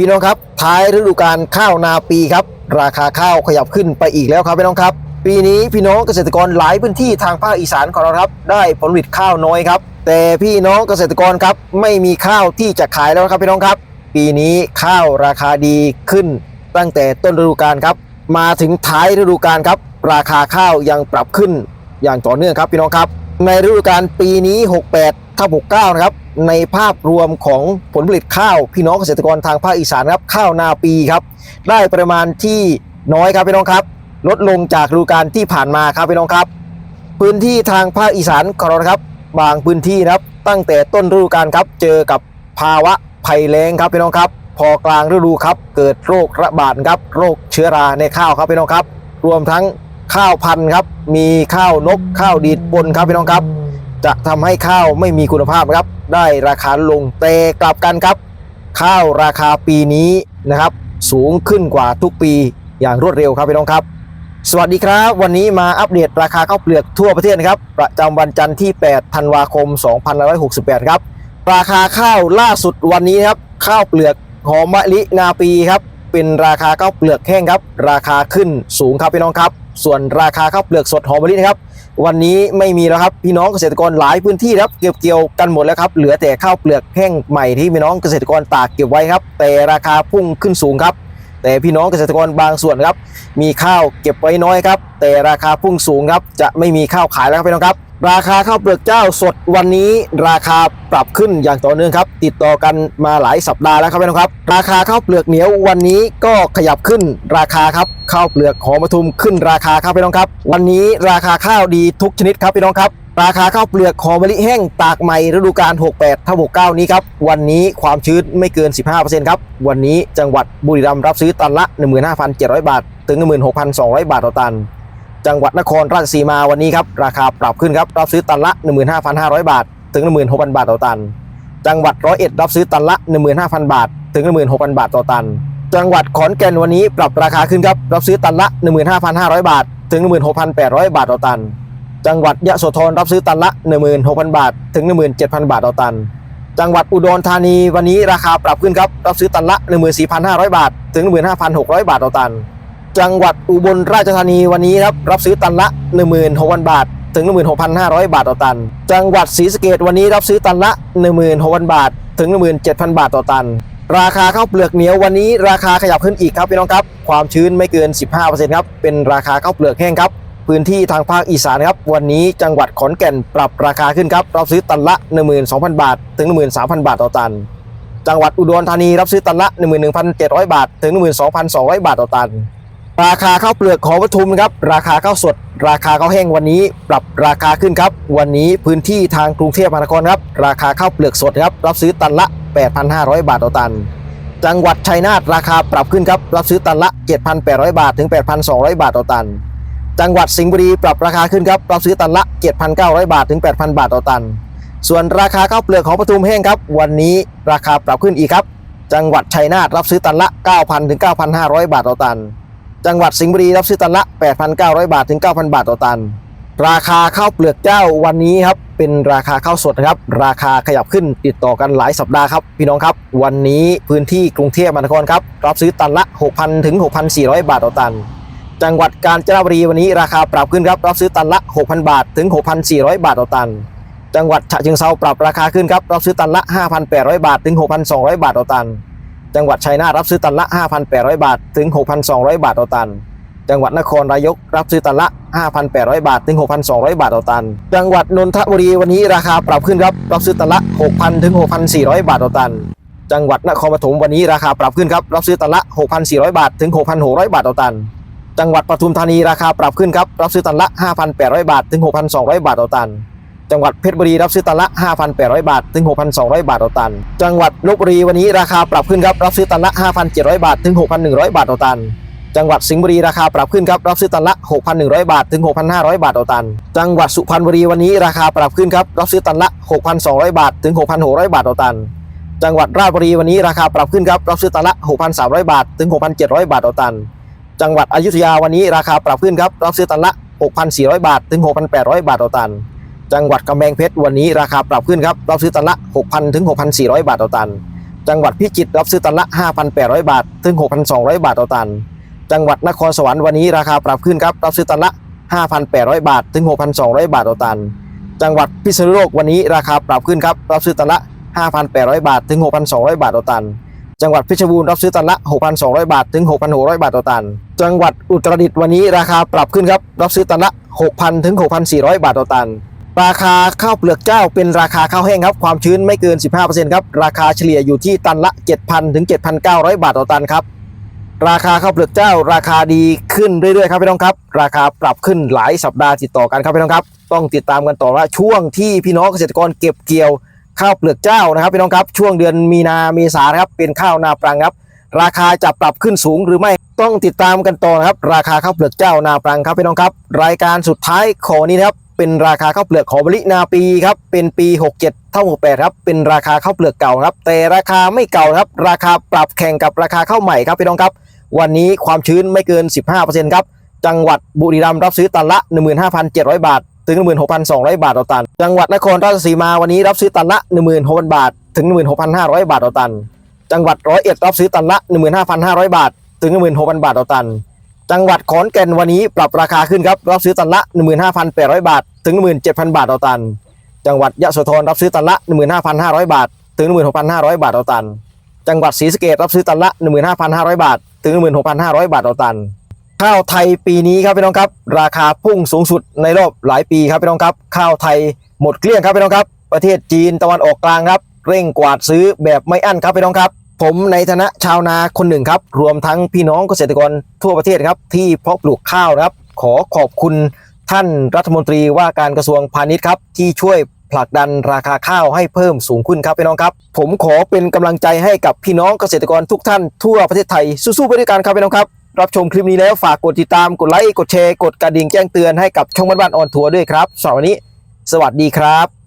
พี่น้องครับ ท้ายฤดูกาลข้าวนาปีครับ ราคาข้าวขยับขึ้นไปอีกแล้วครับพี่น้องครับ ปีนี้พี่น้องเกษตรกรหลายพื้นที่ทางภาคอีสานของเราครับ ได้ผลผลิตข้าวน้อยครับ แต่พี่น้องเกษตรกรครับไม่มีข้าวที่จะขายแล้วครับพี่น้องครับ ปีนี้ข้าวราคาดีขึ้น ตั้งแต่ต้นฤดูกาลครับ มาถึงท้ายฤดูกาลครับ ราคาข้าวยังปรับขึ้นอย่างต่อเนื่องครับพี่น้องครับ ในฤดูกาลปีนี้ 68 ทับ69 นะครับ ในภาพรวมของผลผลิตข้าวพี่น้องเกษตรกรทางภาคอีสานครับข้าวนาปีครับ ได้ประมาณที่น้อยครับพี่น้องครับ ลดลงจากฤดูกาลที่ผ่านมาครับพี่น้องครับ พื้นที่ทางภาคอีสานของเราครับ บางพื้นที่นะครับ ตั้งแต่ต้นฤดูกาลครับ เจอกับภาวะภัยแล้งครับพี่น้องครับ พอกลางฤดูครับ เกิดโรคระบาดครับ โรคเชื้อราในข้าวครับพี่น้องครับ รวมทั้งข้าวพันธุ์ครับ มีข้าวนกข้าวดีดปนครับพี่น้องครับ จะทำให้ข้าวไม่มีคุณภาพครับ ได้ราคาลงแต่กลับกันครับ ข้าวราคาปีนี้นะครับ สูงขึ้นกว่าทุกปีอย่างรวดเร็วครับพี่น้องครับ สวัสดีครับ วันนี้มาอัปเดตราคาข้าวเปลือกทั่วประเทศนะครับ ประจำวันจันทร์ที่ 8 ธันวาคม 2568 ครับ ราคาข้าวล่าสุดวันนี้ครับ ข้าวเปลือกหอมมะลินาปีครับ เป็นราคาข้าวเปลือกแห้งครับ ราคาขึ้นสูงครับพี่น้องครับ ส่วนราคาข้าวเปลือกสดหอมมะลินะครับวันนี้ไม่มีแล้วครับพี่น้องเกษตรกรหลายพื้นที่ครับเก็บเกี่ยวกันหมดแล้วครับเหลือแต่ข้าวเปลือกแห้งใหม่ที่พี่น้องเกษตรกรตากเก็บไว้ครับ แต่ราคาพุ่งขึ้นสูงครับ แต่พี่น้องเกษตรกรบางส่วนครับ มีข้าวเก็บไว้น้อยครับ แต่ราคาพุ่งสูงครับจะไม่มีข้าวขายแล้วครับพี่น้องครับ ราคาข้าวเปลือกเจ้าสดวันนี้ราคาปรับขึ้นอย่างต่อเนื่องครับ ติดต่อกันมาหลายสัปดาห์แล้วครับพี่น้องครับ ราคาข้าวเปลือกเหนียววันนี้ก็ขยับขึ้นราคาครับข้าวเปลือกหอมปทุมขึ้นราคาครับพี่น้องครับ วันนี้ราคาข้าวดีทุกชนิดครับพี่น้องครับ ราคาข้าวเปลือกหอมมะลิแห้งตากใหม่ฤดูกาล68ทับ69 นี้ครับวันนี้ความชื้นไม่เกิน 15%ครับวันนี้จังหวัดบุรีรัมย์รับซื้อตันละ 15,700 บาท ถึง16,200 บาทต่อตัน จังหวัดนครราชสีมาวันนี้ครับราคาปรับขึ้นครับรับซื้อตันละ 15,500 บาท ถึง 16,000 บาทต่อตัน จังหวัดร้อยเอ็ดรับซื้อตันละ 15,000 บาท ถึง 16,000 บาทต่อตัน จังหวัดขอนแก่นวันนี้ปรับราคาขึ้นครับรับซื้อตันละ 15,500 บาท ถึง 16,800 บาทต่อตัน จังหวัดยะโสธรรับซื้อตันละ 16,000 บาท ถึง 17,000 บาทต่อตัน จังหวัดอุดรธานีวันนี้ราคาปรับขึ้นครับรับซื้อตันละ 14,500 บาท ถึง 15,600 บาทต่อตัน จังหวัดอุบลราชธานีวันนี้ครับรับซื้อตันละ 16,000 บาท ถึง 16,500 บาทต่อตัน จังหวัดศรีสะเกษวันนี้รับซื้อตันละ 16,000 บาท ถึง 17,000 บาทต่อตัน ราคาข้าวเปลือกเหนียววันนี้ราคาขยับขึ้นอีกครับพี่น้องครับ ความชื้นไม่เกิน 15%ครับเป็นราคาข้าวเปลือกแห้งครับพื้นที่ทางภาคอีสานครับวันนี้จังหวัดขอนแก่นปรับราคาขึ้นครับรับซื้อตันละ 12,000 บาท ถึง 13,000 บาทต่อตัน จังหวัดอุดรธานีรับซื้อตันละ 11,700 บาท ถึง 12,200 บาทต่อตัน ราคาข้าวเปลือกของปทุมครับราคาข้าวสด ราคาข้าวแห้งวันนี้ ปรับราคาขึ้นครับ วันนี้พื้นที่ทางกรุงเทพมหานครครับราคาข้าวเปลือกสดครับรับซื้อตันละ 8,500 บาทต่อตัน จังหวัดชัยนาทราคาปรับขึ้นครับรับซื้อตันละ 7,800 บาทถึง 8,200 บาทต่อตัน จังหวัดสิงห์บุรีปรับราคาขึ้นครับรับซื้อตันละ 7,900 บาทถึง 8,000 บาทต่อตัน ส่วนราคาข้าวเปลือกของปทุมแห้งครับวันนี้ราคาปรับขึ้นอีกครับ จังหวัดชัยนาทรับซื้อตันละ 9,000ถึง9,500 บาทต่อตัน จังหวัดสิงห์บุรีรับซื้อตันละ 8,900 บาทถึง 9,000 บาทต่อตัน ราคาข้าวเปลือกเจ้าวันนี้ครับ เป็นราคาข้าวสดนะครับ ราคาขยับขึ้นติดต่อกันหลายสัปดาห์ครับ พี่น้องครับ วันนี้พื้นที่กรุงเทพมหานครครับ รับซื้อตันละ 6,000 ถึง 6,400 บาทต่อตัน จังหวัดกาญจนบุรีวันนี้ราคาปรับขึ้นครับรับซื้อตันละ 6,000 บาทถึง 6,400 บาทต่อตัน จังหวัดฉะเชิงเทราปรับราคาขึ้นครับรับซื้อตันละ 5,800 บาทถึง 6,200 บาทต่อตัน จังหวัดชัยนาทรับซื้อตันละ 5,800 บาท ถึง 6,200 บาทต่อตัน จังหวัดนครนายกรับซื้อตันละ 5,800 บาท ถึง 6,200 บาทต่อตัน จังหวัดนนทบุรีวันนี้ราคาปรับขึ้นครับ รับซื้อตันละ 6,000 ถึง 6,400 บาทต่อตัน จังหวัดนครปฐมวันนี้ราคาปรับขึ้นครับ รับซื้อตันละ 6,400 บาท ถึง 6,600 บาทต่อตัน จังหวัดปทุมธานีราคาปรับขึ้นครับ รับซื้อตันละ 5,800 บาท ถึง 6,200 บาทต่อตัน จังหวัดเพชรบุรีรับซื้อตันละ 5,800 บาท ถึง 6,200 บาทต่อตัน จังหวัดลบบุรีวันนี้ราคาปรับขึ้นครับรับซื้อตันละ 5,700 บาท ถึง 6,100 บาทต่อตัน จังหวัดสิงห์บุรีราคาปรับขึ้นครับรับซื้อตันละ 6,100 บาท ถึง 6,500 บาทต่อตัน จังหวัดสุพรรณบุรีวันนี้ราคาปรับขึ้นครับรับซื้อตันละ 6,200 บาท ถึง 6,600 บาทต่อตัน จังหวัดราชบุรีวันนี้ราคาปรับขึ้นครับรับซื้อตันละ 6,300 บาท ถึง 6,700 บาทต่อตัน จังหวัดอยุธยาวันนี้ราคาปรับขึ้นครับรับซื้อตันละ 6,400 บาท ถึง 6,800 บาทต่อตัน จังหวัดกำแพงเพชรวันนี้ราคาปรับขึ้นครับรับซื้อตันละ 6,000 ถึง 6,400 บาทต่อตัน จังหวัดพิจิตรรับซื้อตันละ 5,800 บาท ถึง 6,200 บาทต่อตัน จังหวัดนครสวรรค์วันนี้ราคาปรับขึ้นครับรับซื้อตันละ 5,800 บาท ถึง 6,200 บาทต่อตัน จังหวัดพิษณุโลกวันนี้ราคาปรับขึ้นครับรับซื้อตันละ 5,800 บาท ถึง 6,200 บาทต่อตัน จังหวัดเพชรบูรณ์รับซื้อตันละ 6,200 บาท ถึง 6,600 บาทต่อตัน จังหวัดอุตรดิตถ์วันนี้ราคาปรับขึ้นครับรับซื้อตันละ 6,000 ถึง 6,400 บาทต่อตัน ราคาข้าวเปลือกเจ้าเป็นราคาข้าวแห้งครับ ความชื้นไม่เกิน 15%ครับ ราคาเฉลี่ยอยู่ที่ตันละ 7,000 ถึง 7,900 บาทต่อตันครับ ราคาข้าวเปลือกเจ้า ราคาดีขึ้นเรื่อยๆครับพี่น้องครับ ราคาปรับขึ้นหลายสัปดาห์ติดต่อกันครับพี่น้องครับ ต้องติดตามกันต่อว่าช่วงที่พี่น้องเกษตรกรเก็บเกี่ยวข้าวเปลือกเจ้านะครับพี่น้องครับ ช่วงเดือนมีนาเมษาครับเป็นข้าวนาปรังครับ ราคาจะปรับขึ้นสูงหรือไม่ต้องติดตามกันต่อนะครับ ราคาข้าวเปลือกเจ้านาปรังครับพี่น้องครับ รายการสุดท้ายของนี้นะครับ เป็นราคาข้าวเปลือกของบรินาปีครับเป็นปี 67 เท่า 68 ครับ เป็นราคาข้าวเปลือกเก่าครับ แต่ราคาไม่เก่าครับ ราคาปรับแข่งกับราคาข้าวใหม่ครับพี่น้องครับ วันนี้ความชื้นไม่เกิน 15%ครับจังหวัดบุรีรัมย์รับซื้อตันละ 15,700 บาท ถึง 16,200 บาทต่อตัน จังหวัดนครราชสีมาวันนี้รับซื้อตันละ 16,000 บาท ถึง 16,500 บาทต่อตัน จังหวัดร้อยเอ็ดรับซื้อตันละ 15,500 บาท ถึง 16,000 บาทต่อตัน จังหวัดขอนแก่นวันนี้ปรับราคาขึ้นครับรับซื้อตันละ 15,800 บาท ถึง 17,000 บาทต่อตัน จังหวัดยะโสธรรับซื้อตันละ 15,500 บาท ถึง 16,500 บาทต่อตัน จังหวัดศรีสะเกษรับซื้อตันละ 15,500 บาท ถึง 16,500 บาทต่อตัน ข้าวไทยปีนี้ครับพี่น้องครับ ราคาพุ่งสูงสุดในรอบหลายปีครับพี่น้องครับ ข้าวไทยหมดเกลี้ยงครับพี่น้องครับ ประเทศจีนตะวันออกกลางครับ เร่งกวาดซื้อแบบไม่อั้นครับพี่น้องครับ ผมในฐานะชาวนาคนหนึ่งครับ รวมทั้งพี่น้องเกษตรกรทั่วประเทศครับ ที่เพาะปลูกข้าวนะครับ ขอขอบคุณท่านรัฐมนตรีว่าการกระทรวงพาณิชย์ครับ ที่ช่วยผลักดันราคาข้าวให้เพิ่มสูงขึ้นครับพี่น้องครับ ผมขอเป็นกำลังใจให้กับพี่น้องเกษตรกรทุกท่านทั่วประเทศไทยสู้ๆไปด้วยกันครับพี่น้องครับรับชมคลิปนี้แล้วฝากกดติดตามกดไลค์กดแชร์กดกระดิ่งแจ้งเตือนให้กับช่องบ้านๆออนทัวร์ด้วยครับสำหรับวันนี้ สวัสดีครับ